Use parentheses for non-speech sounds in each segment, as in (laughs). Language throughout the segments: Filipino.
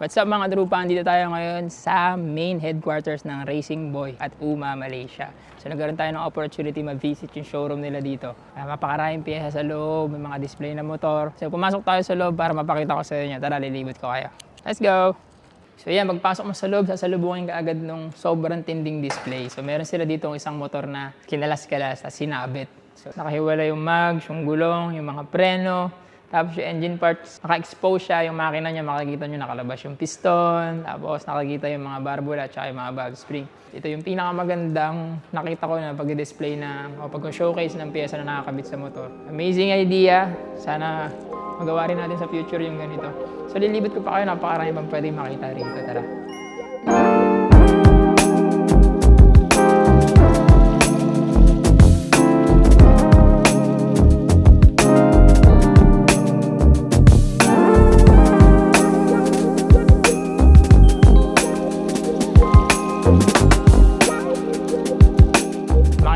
What's up mga trupa? Andito tayo ngayon sa main headquarters ng Racing Boy at UMA Malaysia. So nagkaroon tayo ng opportunity mag-visit yung showroom nila dito. Uh, mapakaraming piyesa sa loob, may mga display na motor. So pumasok tayo sa loob para mapakita ko sa inyo. Tara, lilibot ko kayo. Let's go! So yan, magpasok mo sa loob, sasalubungin ka agad nung sobrang tinding display. So meron sila dito isang motor na kinalas-kalas, at sinabit. So nakahiwala yung mags, yung gulong, yung mga preno, tapos yung engine parts, naka-expose siya, yung makina niya, makikita nyo nakalabas yung piston, tapos nakikita yung mga barbula, at yung mga valve spring. Ito yung pinakamagandang nakita ko na pag-display ng, o pag-showcase ng pyesa na nakakabit sa motor. Amazing idea. Sana magawa rin natin sa future yung ganito. So lilibot ko pa kayo, napakarami pang pwedeng makita rito. Tara.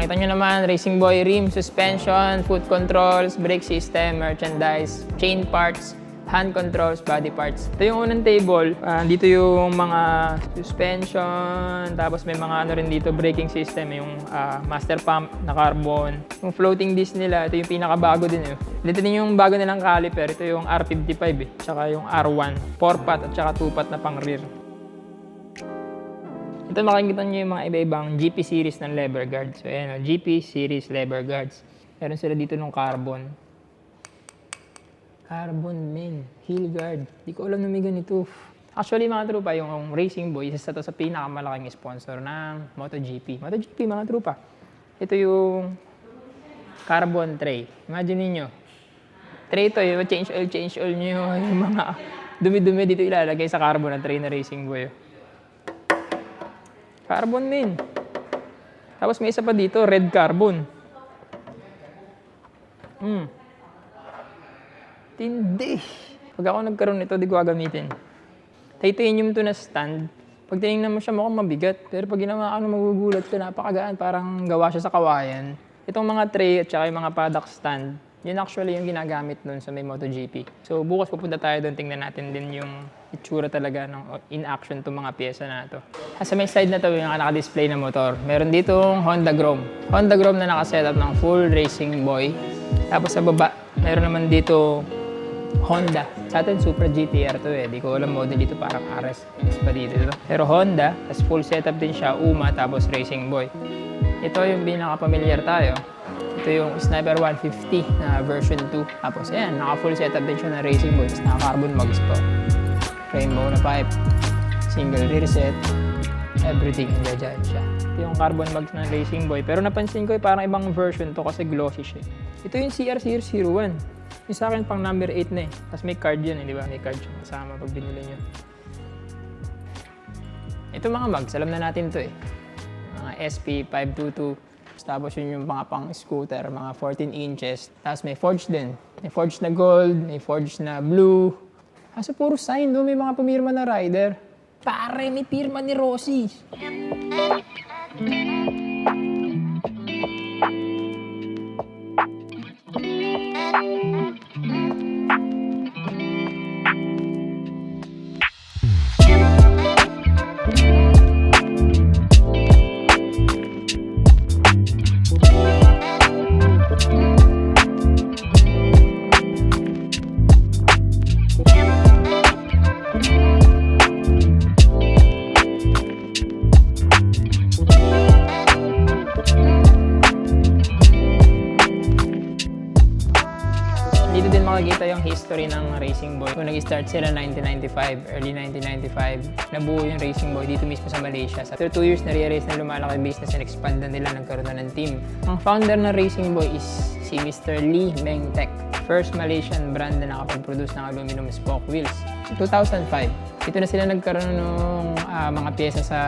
Makita nyo naman, Racing Boy rim, suspension, foot controls, brake system, merchandise, chain parts, hand controls, body parts. Ito yung unang table. Ah, dito yung mga suspension, tapos may mga ano rin dito, braking system, yung ah, master pump na carbon. Yung floating disc nila, ito yung pinakabago din eh. Dito din yung bago nilang caliper, ito yung R55 eh, tsaka yung R1, 4-pot at tsaka 2-pot na pang rear. Ito makikita nyo yung mga iba-ibang GP series ng lever guards. So ayan, oh, GP series lever guards. Meron sila dito ng carbon. Carbon men, heel guard. Di ko alam na may ganito. Actually mga trupa, yung Racing Boy, isa to sa pinakamalaking sponsor ng MotoGP. MotoGP mga trupa. Ito yung carbon tray. Imagine niyo Tray to, yung change oil, change oil nyo (laughs) yung mga dumi-dumi dito ilalagay sa carbon na tray na Racing Boy. Carbon min. Tapos may isa pa dito, red carbon. Hmm. Tindi. Pag ako nagkaroon nito, di ko gagamitin. Titanium to na stand. Pag tinignan mo siya, mukhang mabigat. Pero pag ginawa ka, magugulat ka, napakagaan. Parang gawa siya sa kawayan. Itong mga tray at saka yung mga paddock stand, yun actually yung ginagamit nun sa may MotoGP. So bukas pupunta tayo doon, tingnan natin din yung itsura talaga ng in action itong mga pyesa na to. Sa may side na to, yung naka-display na motor, meron ditong Honda Grom. Honda Grom na nakasetup ng full racing boy. Tapos sa baba, meron naman dito Honda. Sa atin, Supra GTR to eh. Di ko alam model dito, parang RS pa dito. Diba? Pero Honda, tapos full setup din siya, UMA, tapos Racing Boy. Ito yung pinaka-familiar tayo. Ito yung Sniper 150 na version 2. Tapos ayan, naka-full setup din siya na Racing. Tapos naka-carbon mags pa. Rainbow na pipe. Single rear set. Everything nandiyan dyan siya. Ito yung carbon mags ng Racing Boy. Pero napansin ko eh, parang ibang version to kasi glossy siya. eh. Ito yung CR Series 01. Yung sa akin pang number 8 na eh. Tapos may card yun eh, di ba? May card siya kasama pag binili nyo. Ito mga mags, alam na natin to eh. Mga SP522. Tapos yun yung mga pang scooter, mga 14 inches. Tapos may forged din. May forged na gold, may forged na blue. Kaso puro sign, no? may mga pumirma na rider. Pare, may pirma ni Rossi. Dito din makikita yung history ng Racing Boy. Kung nag-start sila 1995, early 1995, nabuo yung Racing Boy dito mismo sa Malaysia. Sa after 2 years, nare-race na lumalaki business and expand na nila, nagkaroon na ng team. Ang founder ng Racing Boy is si Mr. Lee Meng Tech. First Malaysian brand na nakapag-produce ng aluminum spoke wheels. 2005, dito na sila nagkaroon ng ah, mga pyesa sa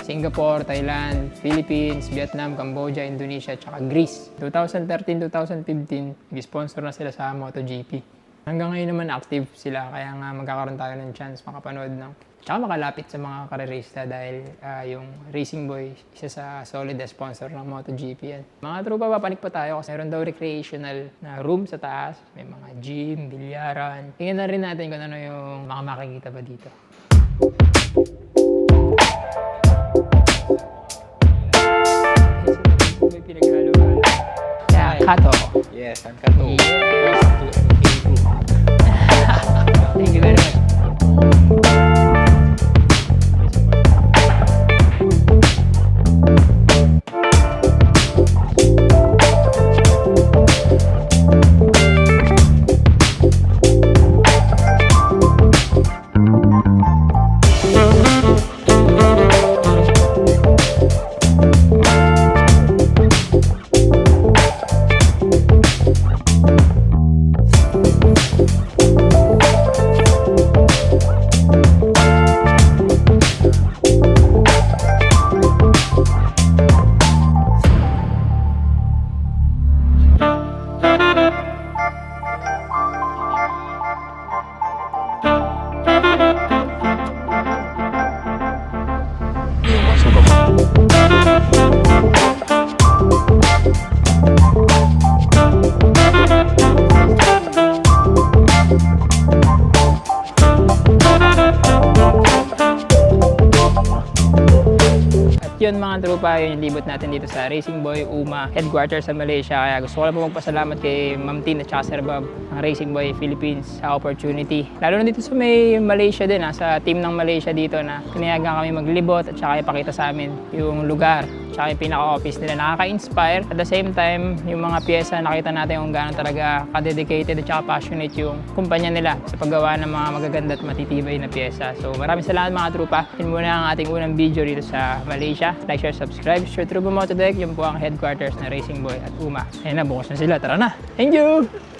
Singapore, Thailand, Philippines, Vietnam, Cambodia, Indonesia, at Greece. 2013-2015, nag-sponsor na sila sa MotoGP. Hanggang ngayon naman active sila, kaya nga magkakaroon tayo ng chance makapanood ng Tsaka makalapit sa mga karerista dahil ah, yung Racing Boy, isa sa solid sponsor ng MotoGP yan. Mga tropa, papanik pa tayo kasi meron daw recreational na room sa taas. May mga gym, bilyaran. Tingnan na rin natin kung ano yung mga makikita pa dito. Kato. Yes, ang kato. Yes. Yun mga tropa, yun yung libot natin dito sa Racing Boy UMA headquarters sa Malaysia. Kaya gusto ko lang po magpasalamat kay Ma'am Tin at Sir Bob ng Racing Boy Philippines sa opportunity. Lalo na dito sa may Malaysia din, ha, sa team ng Malaysia dito na pinayagan kami maglibot at saka ipakita sa amin yung lugar tsaka yung pinaka-office nila. Nakaka-inspire. At the same time, yung mga pyesa, nakita natin kung gaano talaga ka-dedicated at passionate yung kumpanya nila sa paggawa ng mga magaganda at matitibay na pyesa. So maraming salamat mga trupa. Yun muna ang ating unang video dito sa Malaysia. Like, share, subscribe. Share Trubo Motodeck. Yun po ang headquarters na Racing Boy at UMA. Ayun na, bukas na sila. Tara na! Thank you!